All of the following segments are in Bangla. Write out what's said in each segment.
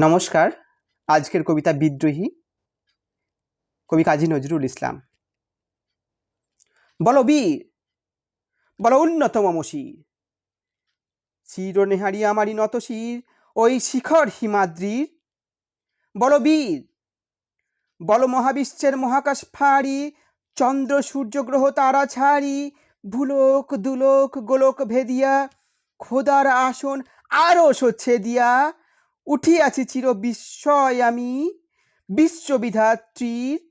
নমস্কার, আজকের কবিতা বিদ্রোহী, কবি কাজী নজরুল ইসলাম। বলো বীর, বলো উন্নত মমশির চিরনেহারি আমারই নত শির ওই শিখর হিমাদ্রির। বলো বীর, বলো মহাবিশ্বের মহাকাশ ফাড়ি, চন্দ্র সূর্য গ্রহ তারা ছাড়ি, ভুলোক, দুলোক, গোলক ভেদিয়া, খোদার আসন আরও সচ্ছে দিয়া। উঠিয়াছি চির বিস্ময় আমি বিশ্ববিধাত্রীর।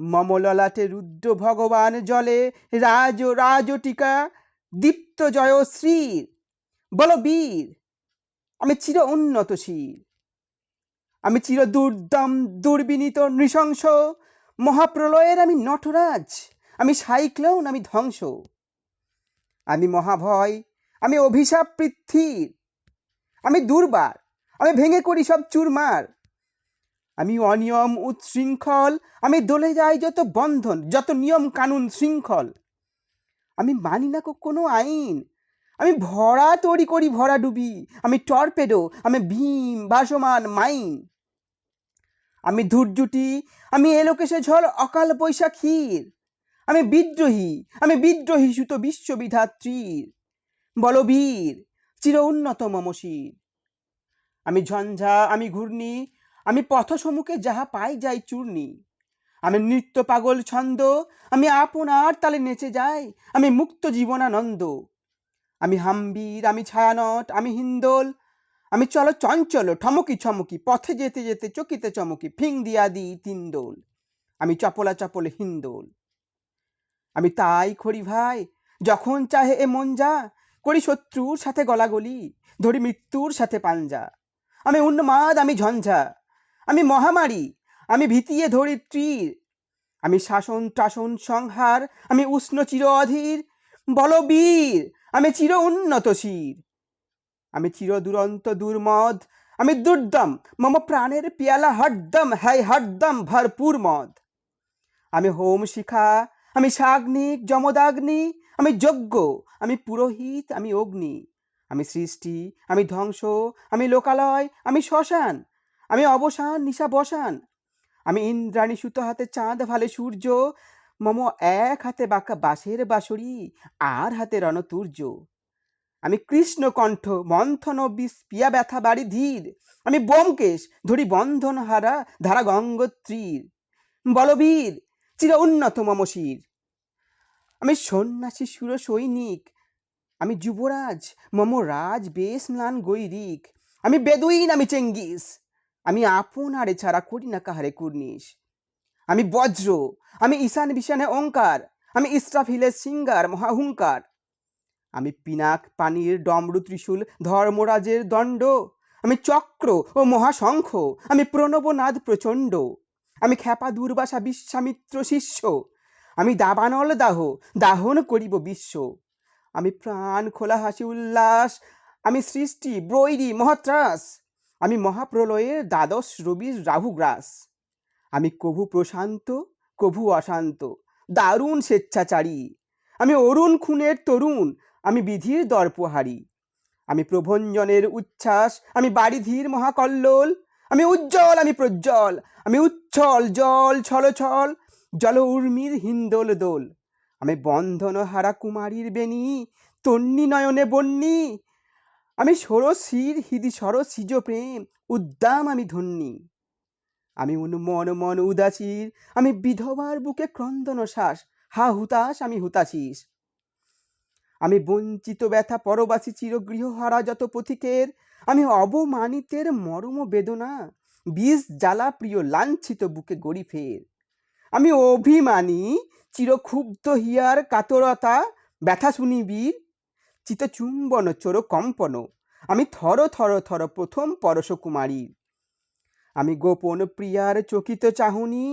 মমললাটে রুদ্র ভগবান জলে রাজ রাজটিকা দীপ্ত জয়শ্রীর বল বীর, আমি চির উন্নত শির আমি চির দুর্দম, দুর্বিনীত, নৃশংস। মহাপ্রলয়ের আমি নটরাজ। আমি সাইক্লোন, আমি ধ্বংস। আমি মহাভয়, আমি অভিশাপ পৃথ্বীর। আমি দুর্বার। আমি ভেঙে করি সব চুরমার। আমি অনিয়ম, উচ্ছৃঙ্খল, আমি দলে যাই যত বন্ধন, যত নিয়ম কানুন শৃঙ্খল। আমি মানি না কোনো আইন। আমি ভরা তৈরি করি ভরা ডুবি। আমি টর্পেডো, আমি ভীম, ভাসমান, মাইন। আমি ধূর্জুটি, আমি এলোকেশে ঝড় অকাল বৈশাখীর। আমি বিদ্রোহী আমি বিদ্রোহী সুত বিশ্ববিধাত্রীর বলবীর, চির উন্নত মমশির। আমি ঝঞ্ঝা, আমি ঘূর্ণি, আমি পথসমুখে যাহা পাই যাই চূর্ণি। আমি নৃত্য পাগল ছন্দ, আমি আপনার তালে নেচে যাই, আমি মুক্ত জীবনানন্দ। আমি হাম্বির, আমি ছায়ানট, আমি হিন্দোল, আমি চলো চঞ্চল, ঠমকি ছমকি পথে যেতে যেতে চকিতে চমকি, ফিং দিয়া দি তিনদোল আমি চপলা চপলে হিন্দোল। আমি তাই খড়ি ভাই, যখন চাহে এ মন যা করি শত্রুর সাথে গলাগলি, ধরি মৃত্যুর সাথে পাঞ্জা। আমি উন্মাদ, আমি ঝঞ্ঝা, আমি মহামারী, আমি ভীতিয়ে ধরি আমি শাসন টাসন সংহার, আমি উষ্ণ চির অধীর বলবীর, আমি চির উন্নত শির, আমি চির দুরন্ত দুর্মদ, আমি দুর্দম, মম প্রাণের পেয়ালা হরদম হ্যায় হরদম ভরপুর মদ, আমি হোম শিখা, আমি সাগ্নিক যমদাগ্নি, আমি যজ্ঞ, আমি পুরোহিত, আমি অগ্নি আমি সৃষ্টি, আমি ধ্বংস, আমি লোকালয়, আমি শ্মশান, আমি অবসান, নিশা বসান। আমি ইন্দ্রাণী সুতো হাতে চাঁদ, ভালে সূর্য, মম এক হাতে বাঁকা বাঁশের বাঁশরি আর হাতে রণতুর্য। আমি কৃষ্ণ কণ্ঠ, মন্থন বিষ, পিয়া ব্যথা বাড়ি ধীর। আমি বোমকেশ ধরি বন্ধন হারা, ধারা গঙ্গোত্রীর। বলবীর, চির উন্নত মমশির। আমি সন্ন্যাসী সুর সৈনিক আমি যুবরাজ, মম রাজ বেশ ম্লান গৈরিক। আমি বেদুইন, আমি চেঙ্গিস। আমি আপনারে ছাড়া করি না কাহারে কুর্নিশ। আমি বজ্র, আমি ঈশান বিশানে অঙ্কার। আমি ইস্রাফিলের সিঙ্গার মহাহুঙ্কার আমি পিনাক পানির ডমরু ত্রিশূল, ধর্মরাজের দণ্ড। আমি চক্র ও মহাশঙ্খ। আমি প্রণবনাদ প্রচণ্ড। আমি খ্যাপা দুর্বাসা বিশ্বামিত্র শিষ্য। আমি দাবানল দাহ, দাহন করিব বিশ্ব। আমি প্রাণ খোলা হাসি উল্লাস, আমি সৃষ্টি, ব্রৈরি মহাত্রাস আমি মহাপ্রলয়ের দ্বাদশ রবির রাহুগ্রাস। আমি কভু প্রশান্ত, কভু অশান্ত, দারুণ স্বেচ্ছাচারী। আমি অরুণ খুনের তরুণ, আমি বিধির দর্পহারি। আমি প্রভঞ্জনের উচ্ছ্বাস, আমি বাড়িধীর মহাকল্লোল। আমি উজ্জ্বল, আমি প্রজ্জ্বল, আমি উচ্ছল, জল ছল ছল জল উর্মির হিন্দোল দোল। আমি বন্ধন হারা কুমারীর বেণী, তন্নি নয়নে বন্যী আমি ষোড়শীর হৃদি সরসিজ প্রেম, উদ্দাম আমি ধন্যি। আমি উন্মন মন মন উদাসীর, আমি বিধবার বুকে ক্রন্দন শ্বাস, হা হুতাশ আমি হুতাশিস আমি বঞ্চিত ব্যথা পরবাসী চিরগৃহহারা যত পথিকের, আমি অবমানিতের মরম বেদনা, বিষ জ্বালা প্রিয় লাঞ্ছিত বুকে গড়ি ফের। আমি অভিমানী, চিরক্ষুব্ধ হিয়ার কাতরতা, ব্যথা শুনিবীর চিতচুম্বন চোর কম্পন আমি থর থর থর প্রথম পরশ কুমারী আমি গোপন প্রিয়ার চকিত চাহনি,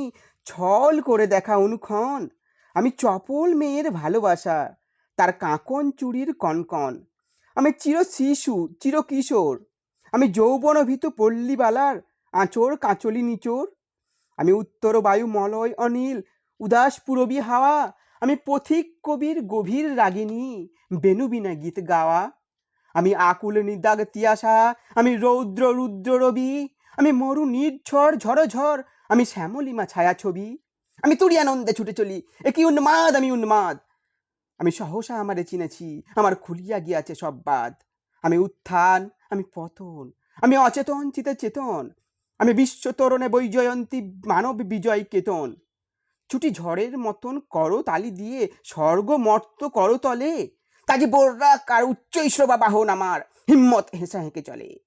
ছল করে দেখা অনুক্ষণ আমি চপল মেয়ের ভালোবাসা, তার কাঁকন চুরির কনকন, আমি চির শিশু, চির কিশোর, আমি যৌবন ভীত পল্লীবালার আঁচড় কাঁচলি নিচোর আমি উত্তর বায়ু মলয় অনিল, উদাস পুরবী হাওয়া, আমি পথিক কবির গভীর রাগিনী বেনুবিনা গীত গাওয়া। আমি আকুল নিদাগ তিয়াসা আমি রৌদ্র রুদ্র রবি, আমি মরু নির্ঝর ঝড়, আমি শ্যামলিমা ছায়া ছবি। আমি তুরিয়ানন্দে ছুটে চলি, এ কি উন্মাদ, আমি উন্মাদ। আমি সহসা আমারে চিনেছি, আমার খুলিয়া গিয়াছে সব বাদ। আমি উত্থান, আমি পতন, আমি অচেতন, চিতে চেতন আমি বিশ্ব তরণে বৈজয়ন্তী মানব বিজয় কেতন। ছুটি ঝড়ের মতন করো তালি দিয়ে, স্বর্গ মর্ত করো তলে। কাজে বোর্রা কার উচ্চ ইস্রবা বাহন আমার, হিম্মত হেসা হেঁকে চলে।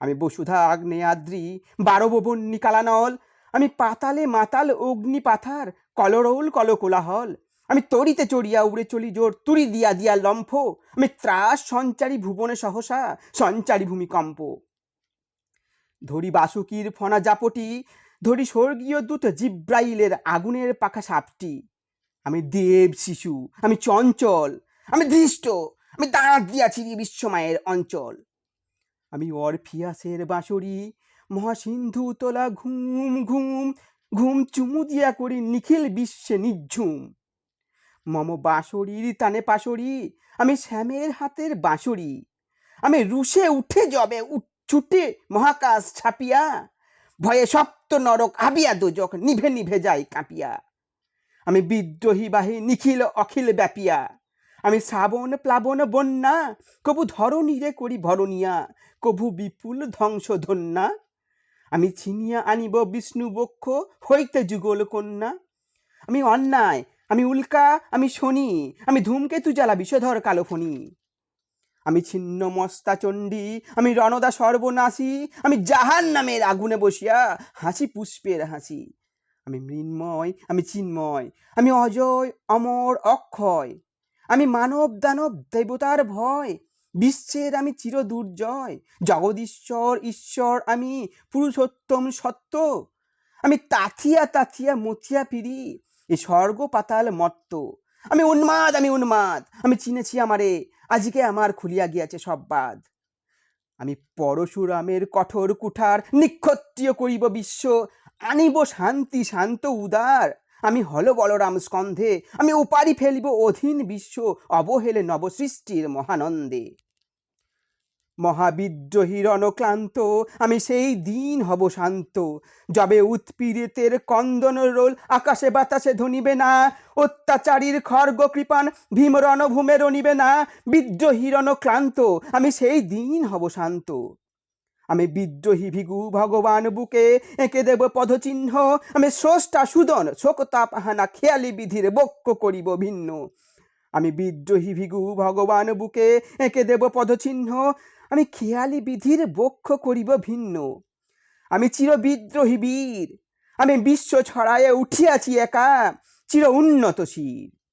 আমি বসুধা আগ্নেয়াদ্রি বারো ববন্নি কালানল। আমি পাতালে মাতাল অগ্নি পাথার, কলরৌল কল কোলাহল। আমি তরিতে চড়িয়া উড়ে চলি জোর, তুরি দিয়া দিয়া লম্ফ। আমি ত্রাস সঞ্চারী ভুবনে সহসা, সঞ্চারী ভূমিকম্প। ধরি বাসুকির ফনা জাপটি, ধরি স্বর্গীয় দূত জিব্রাইলের আগুনের পাখা সাপটি। আমি দেব শিশু, আমি চঞ্চল, আমি ধৃষ্ট, আমি দাঁড় দিয়াছি বিশ্বমায়ের অঞ্চল। আমি অরফিয়াসের বাঁশরি, মহাসিন্ধু তোলা ঘুম ঘুম ঘুম চুমু দিয়া করি নিখিল বিশ্বে নিঝুম। মম বাঁশরির তানে পাশরি, আমি শ্যামের হাতের বাঁশরি, আমি রুশে উঠে যাবে ছুটে মহাকাশ ছাপিয়া, ভয়ে সপ্ত নরক আবিয়া দোজক নিভে নিভে যায় কাঁপিয়া। আমি বিদ্রোহী বাহি নিখিল অখিল ব্যাপিয়া। আমি শ্রাবণ প্লাবন বন্যা, কবু ধরণীরে করি ভরণিয়া কভু বিপুল ধ্বংস ধন্যা আমি ছিনিয়া আনিব বিষ্ণু বক্ষ, হইতে যুগল কন্যা। আমি অন্যায়, আমি উল্কা, আমি শনি, আমি ধূমকেতু জ্বালা বিষধর কালো ফণি আমি ছিন্ন মস্তা চণ্ডী, আমি রণদা সর্বনাশী, আমি জাহান নামের আগুনে বসিয়া হাসি পুষ্পের হাসি। আমি মৃন্ময়, আমি চিন্ময়, আমি অজয়, অমর, অক্ষয়। আমি মানব দানব, দেবতার ভয়। বিশ্বের আমি চির দুর্জয়। জগদীশ্বর, ঈশ্বর, আমি পুরুষোত্তম সত্য। আমি তাথিয়া তাথিয়া মথিয়া পিড়ি এ স্বর্গ পাতাল মত্ত। আমি উন্মাদ আমি উন্মাদ। আমি চিনেছি আমারে আজকে আমার খুলিয়া গিয়াছে সব বাদ। আমি পরশুরামের কঠোর কুঠার নিক্ষত্রিয় করিব বিশ্ব, আনিব শান্তি, শান্ত উদার। আমি হল বলরাম স্কন্ধে, আমি উপারি ফেলিব অধীন বিশ্ব, অবহেলে নবসৃষ্টির মহানন্দে। মহাবিদ্রোহীর অনক্লান্ত আমি সেই দিন হব শান্ত। যবে উৎপীড়িতের কন্দন রোল, আকাশে বাতাসে ধনিবে না। অত্যাচারীর খর্গ কৃপান ভীম রণভূমে রনিবে না। বিদ্রোহীর অনক্লান্ত আমি সেই দিন হব শান্ত। আমি বিদ্রোহী ভিগু ভগবান বুকে এঁকে দেব পদচিহ্ন। আমি স্রষ্টা সুদন শোকতাপ হানা খেয়ালি বিধির বক্ষ করিব ভিন্ন। আমি বিদ্রোহী ভিগু ভগবান বুকে এঁকে দেব পদচিহ্ন। আমি খেয়ালি বিধির বক্ষ করিব ভিন্ন। আমি চির বিদ্রোহী বীর। আমি বিশ্ব ছড়াইয়া উঠিয়াছি একা, চির উন্নত শির।